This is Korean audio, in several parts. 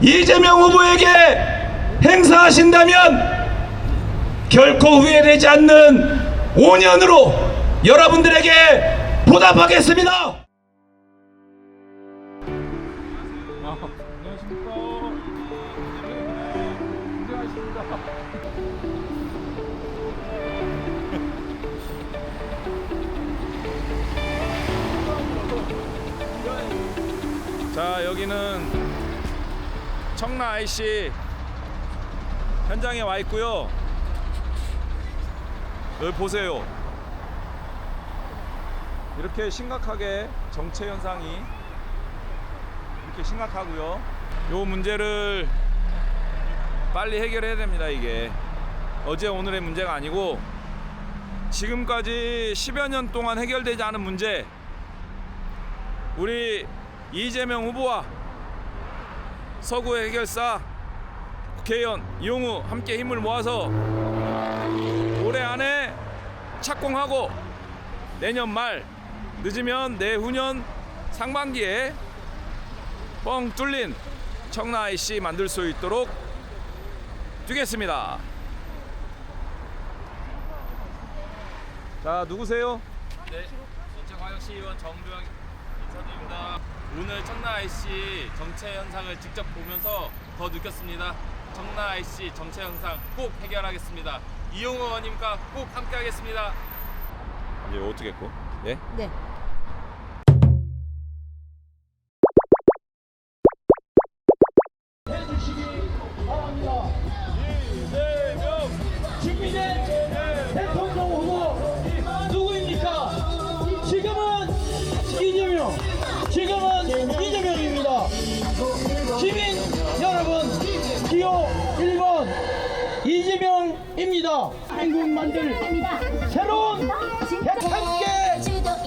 이재명 후보에게 행사하신다면 결코 후회되지 않는 5년으로 여러분들에게 보답하겠습니다. 자 여기는 청라 IC 현장에 와 있고요. 여기 보세요. 이렇게 심각하게 정체 현상이 이렇게 심각하고요. 요 문제를 빨리 해결해야 됩니다. 이게 어제 오늘의 문제가 아니고 지금까지 10여 년 동안 해결되지 않은 문제 우리 이재명 후보와 서구 해결사 국회의원 이용우 함께 힘을 모아서 올해 안에 착공하고 내년 말 늦으면 내후년 상반기에 뻥 뚫린 청라 IC 만들 수 있도록 뛰겠습니다. 자 누구세요? 네, 인천광역시의원 정두영 인사드립니다. 오늘 청라 IC 정체 현상을 직접 보면서 더 느꼈습니다. 청라 IC 정체 현상 꼭 해결하겠습니다. 이용호 의원님과 꼭 함께하겠습니다. 이제 어떻게 했고? 네? 네. 입니다. 한국 만들 새로운 함께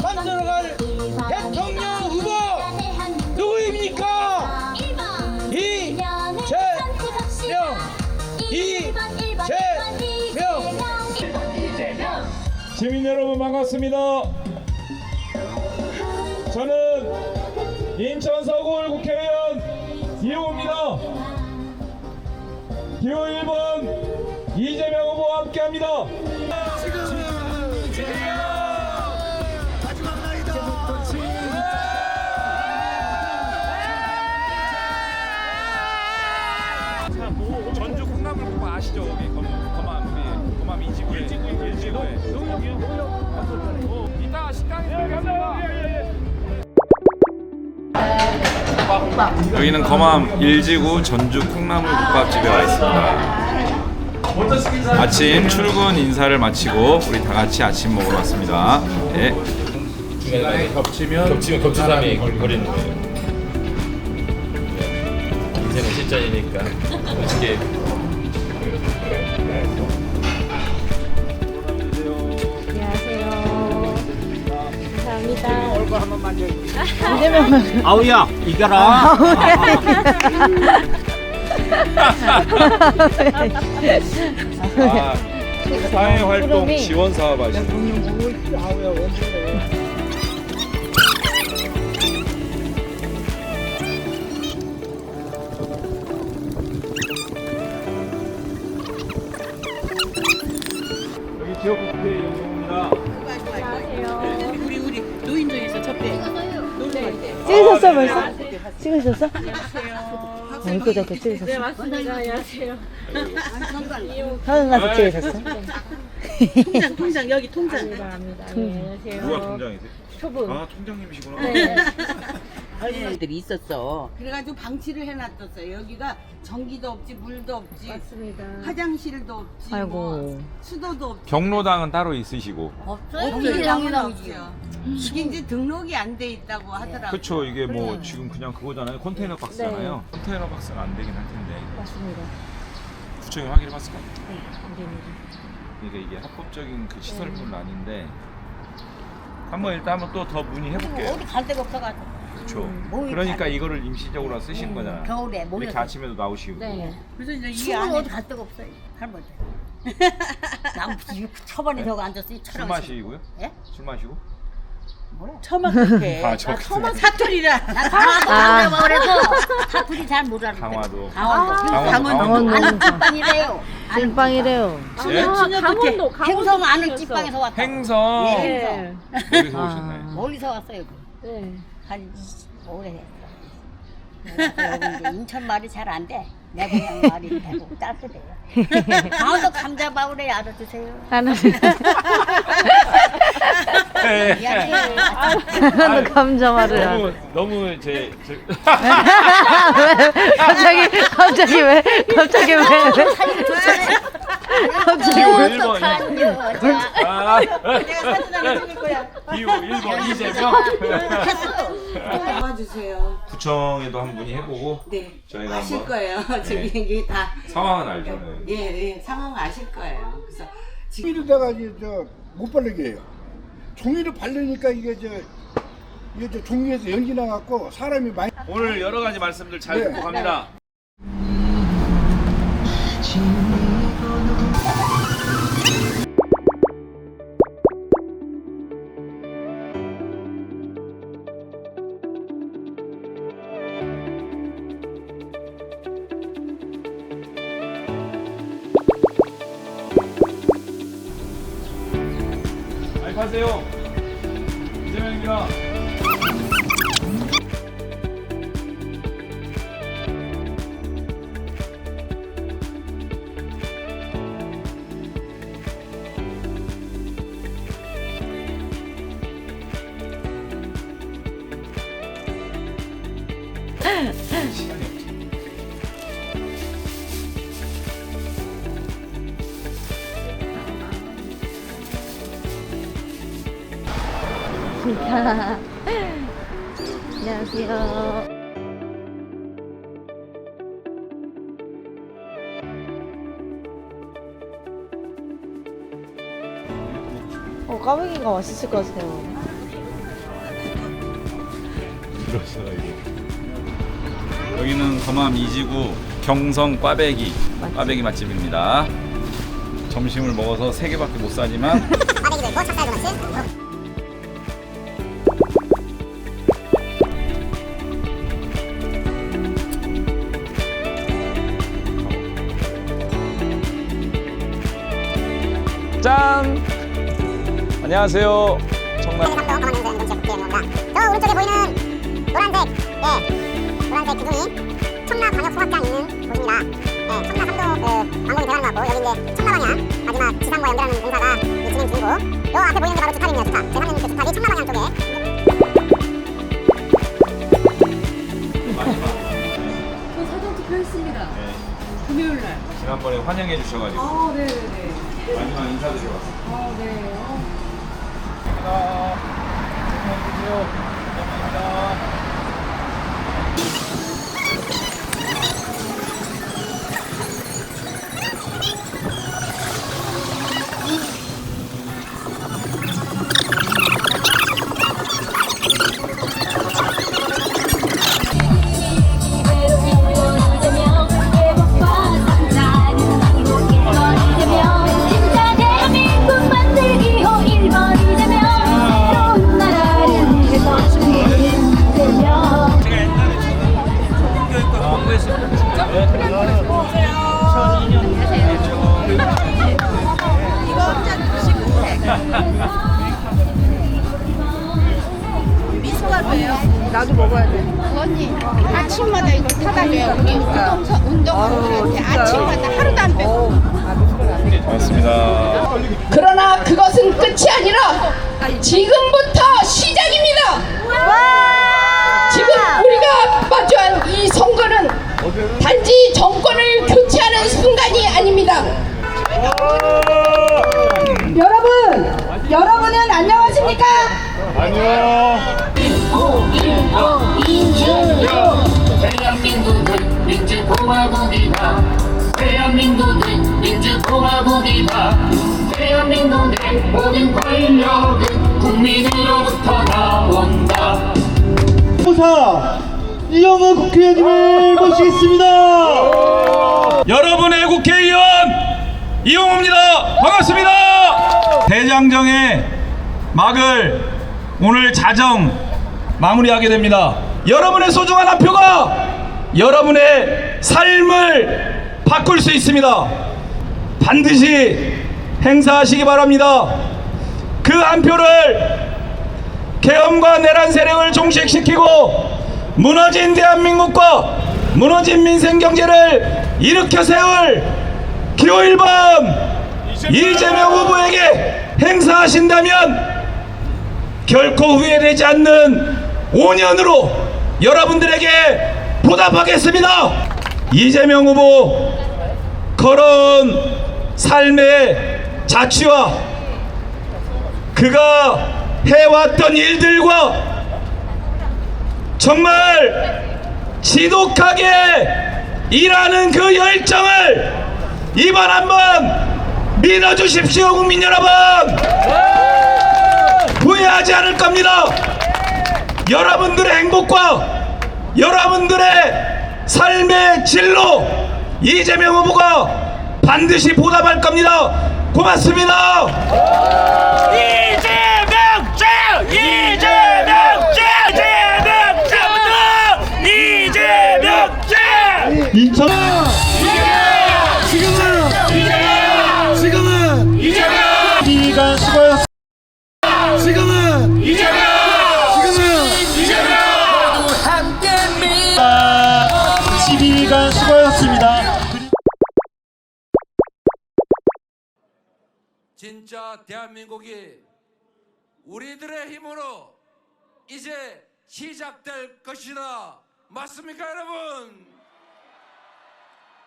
만들어갈 대통령 후보 누구입니까? 이재명, 이재명. 시민 여러분 반갑습니다. 저는 인천 서구울 국회의원 이용호입니다. 기호 1번 이재명 후보와 함께합니다. 전주 콩나물국 아시죠? 여기 검, 검암 우리 검암 이지구에 일지구에 이따 식당에 여기는 검암 일지구 전주 콩나물 국밥집에 와 있습니다. 아침 출근 인사를 마치고 우리 다 같이 아침 먹으러 왔습니다. 예. 겹치면 겹치면 겹치삼이 걸리는 거예요. 인생은 실전이니까 어떻게 안녕하세요. 감사합니다. 얼굴 한 번 만져. 이재명 아우야 이겨라 아, 사회 활동 지원 사업 하시는 여기 지역 국회 영웅입니다. 우리 우리 노인정에서 접대. 찍으셨어 벌써? 찍으셨어? 얼굴 저렇게 찍으셨어? 네 맞습니다. 안녕하세요. 사진 가서 찍으셨어? 통장 통장 여기 통장. 누가 통장이세요? 초보. 아 통장님이시구나. 애들이 있었어. 그래가지고 방치를 해놨었어요. 여기가 전기도 없지, 물도 없지, 맞습니다. 화장실도 없지, 아이고. 뭐 수도도 없지. 경로당은 따로 있으시고. 없어요. 당은 없어요. 이게 이제 등록이 안 돼 있다고 하더라고요. 그렇죠. 이게 뭐 지금 그냥 그거잖아요. 컨테이너 박스잖아요. 컨테이너 박스는 안 되긴 할 텐데. 맞습니다. 구청이 확인해 봤을까요? 네, 감사합니다. 이게 이게 합법적인 그 시설물은 아닌데 한번 일단 한번 또 더 문의해 볼게요. 어디 갈 데가 없어가지고 그렇죠. 뭐 그러니까 이거를 임시적으로 쓰신 거잖아요. 겨울에 이렇게 모여서 아침에도 나오시고. 네. 그래서 이제 이 안에 어디 갈 데가 없어요 할머니 나 초반에 저거 앉았어 이술 촬영 마시고요? 예? 술 마시고? 처마 그렇게. 아, 저 처마 사투리라. 나 강화도 아. 간다고 그래서 사투리 잘 못 알아. 강화도. 강원도. 강원도. 강원도. 아는 찐빵이래요. 찐빵이래요. 예? 강원도 행성 아는 찐빵에서 왔다. 행성. 네. 어디서 아. 오셨나요? 멀리서 왔어요. 네. 한 오래 했어. 그래서 여기 이제 인천 말이 잘 안 돼. 내 고향 말이 되고 따뜻해요. 강원도 감자밥을 알아주세요. 하나. 미안해. 강원도 감자 말을. 너무 너무 제, 제 갑자기 갑자기 왜 갑자기 왜 갑자기 왜 1번 아, 내가 사진 하나 찍을 거야. 기호 1번 이재명 도와주세요. 구청에도 한 분이 해보고 네. 저희가 아실 한번 거예요. 저기 이게 다 상황은 알잖아요. 예, 예, 상황 아실 거예요. 그래서 지금 종이로다가 이제 저못 바르게 해요. 종이로 바르니까 이게 저 이게 저 종이에서 연기 나갖고 사람이 많이 오늘 여러 가지 말씀들 잘 네. 듣고 갑니다. 안녕하세요. 이재명입니다. 안녕하세요. 어, 까베기가 맛있을 것 같아요. 여기는 검암 이지구 경성 꽈배기 꽈배기 맛집입니다. 점심을 먹어서 세 개밖에 못 사지만 짠! 안녕하세요. 청남 저 오른쪽에 보이는 노란색, 예, 노란색 기둥이 청라 광역 소각장 있는 곳입니다. 예, 청라 삼도 그 방공이 것 같고 여기 이제 청라 방향 마지막 지상과 연결하는 공사가 진행 중이고 요 앞에 보이는 게 바로 주탑입니다. 주탑. 제3의 그 주탑이 청라 방향 쪽에 지난번에 환영해 주셔가지고 아, 네 네 네. 마지막 인사드리러 왔어요. 아, 네. 감사합니다. 감사합니다. 아침마다 이거 타다 줘요. 우리 운동서 운동선수한테 아침마다 하루도 안 빼고. 고맙습니다. 그러나 그것은 끝이 아니라 지금부터 시작입니다. 지금 우리가 마주한 이 선거는 모든 권력은 국민으로부터 나온다. 부사 이영호 국회의원님을 모시겠습니다. 여러분의 국회의원 이용호입니다. 반갑습니다. 대장정의 막을 오늘 자정 마무리하게 됩니다. 여러분의 소중한 한 표가 여러분의 삶을 바꿀 수 있습니다. 반드시 행사하시기 바랍니다. 그 한 표를 계엄과 내란 세력을 종식시키고 무너진 대한민국과 무너진 민생 경제를 일으켜 세울 기호 1번 이재명 후보에게 행사하신다면 결코 후회되지 않는 5년으로 여러분들에게 보답하겠습니다. 이재명 후보 걸어온 삶의 자취와 그가 해왔던 일들과 정말 지독하게 일하는 그 열정을 이번 한번 믿어주십시오 국민 여러분. 후회하지 않을 겁니다. 여러분들의 행복과 여러분들의 삶의 진로 이재명 후보가 반드시 보답할 겁니다 고맙습니다 이재명 짱! 이재명 짱! 이재명 짱부터 이재명 짱! 인천 진짜 대한민국이 우리들의 힘으로 이제 시작될 것이다. 맞습니까, 여러분?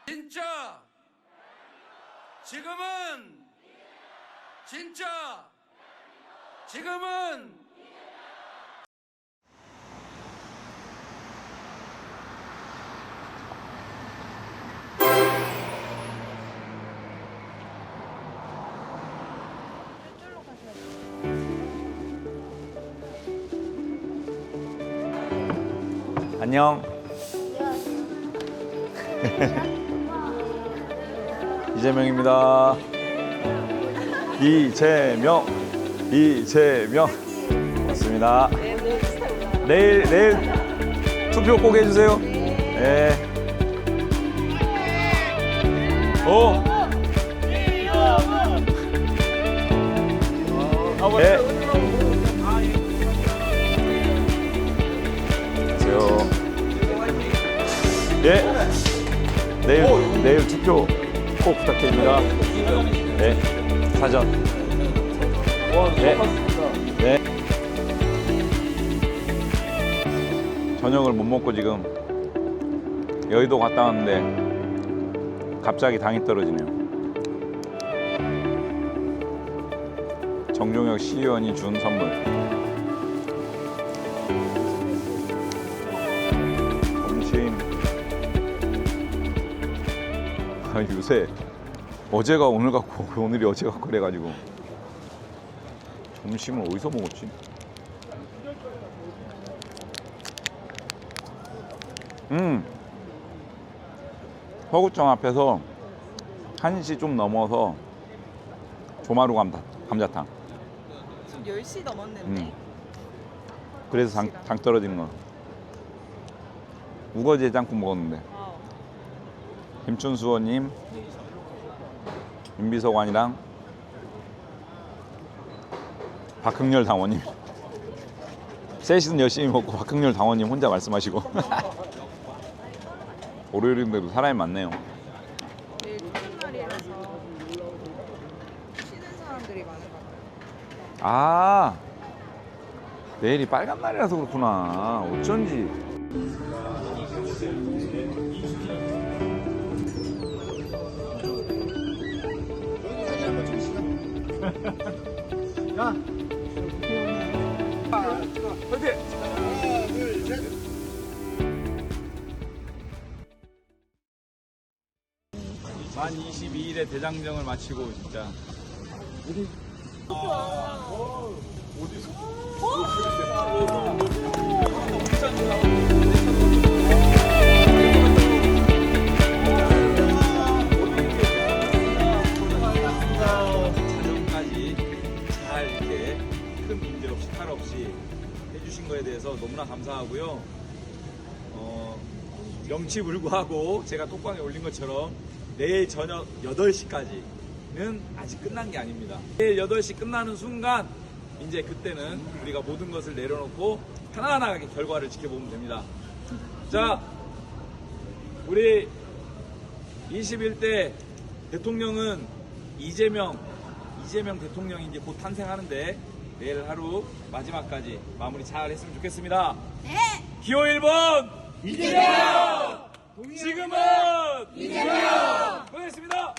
진짜 지금은 진짜 지금은 안녕. 이재명입니다. 이재명, 이재명. 맞습니다. 내일 내일 투표 꼭 해주세요. 네. 오. 예. 내일 내일 투표 꼭 부탁드립니다. 네. 사전. 네. 네. 저녁을 못 먹고 지금 여의도 갔다 왔는데 갑자기 당이 떨어지네요. 정종혁 시의원이 준 선물. 아, 요새 어제가 오늘 같고 오늘이 어제 같고 그래가지고 점심을 어디서 먹었지? 음 서구청 앞에서 1시 좀 넘어서 조마루 감자, 감자탕 지금 10시 넘었는데. 음. 그래서 당, 당 떨어지는 거 우거지 해장국 먹었는데 김춘수 의원님 윤비서관이랑 박흥렬 당원님. 셋이는 열심히 먹고 박흥렬 당원님 혼자 말씀하시고. 월요일인데도 사람이 많네요. 내일 쉬는 날이라서 쉬는 사람들이 많은 것 같아요. 아 내일이 빨간 날이라서 그렇구나. 어쩐지 만 22일의 대장정을 마치고 진짜 자정까 명치불구하고 제가 톡방에 올린 것처럼 내일 저녁 8시까지는 아직 끝난 게 아닙니다. 내일 8시 끝나는 순간 이제 그때는 우리가 모든 것을 내려놓고 하나하나하게 결과를 지켜보면 됩니다. 자, 우리 21대 대통령은 이재명, 이재명 대통령이 이제 곧 탄생하는데 내일 하루 마지막까지 마무리 잘 했으면 좋겠습니다. 네! 기호 1번! 이재명! 지금은 이재명! 보내겠습니다.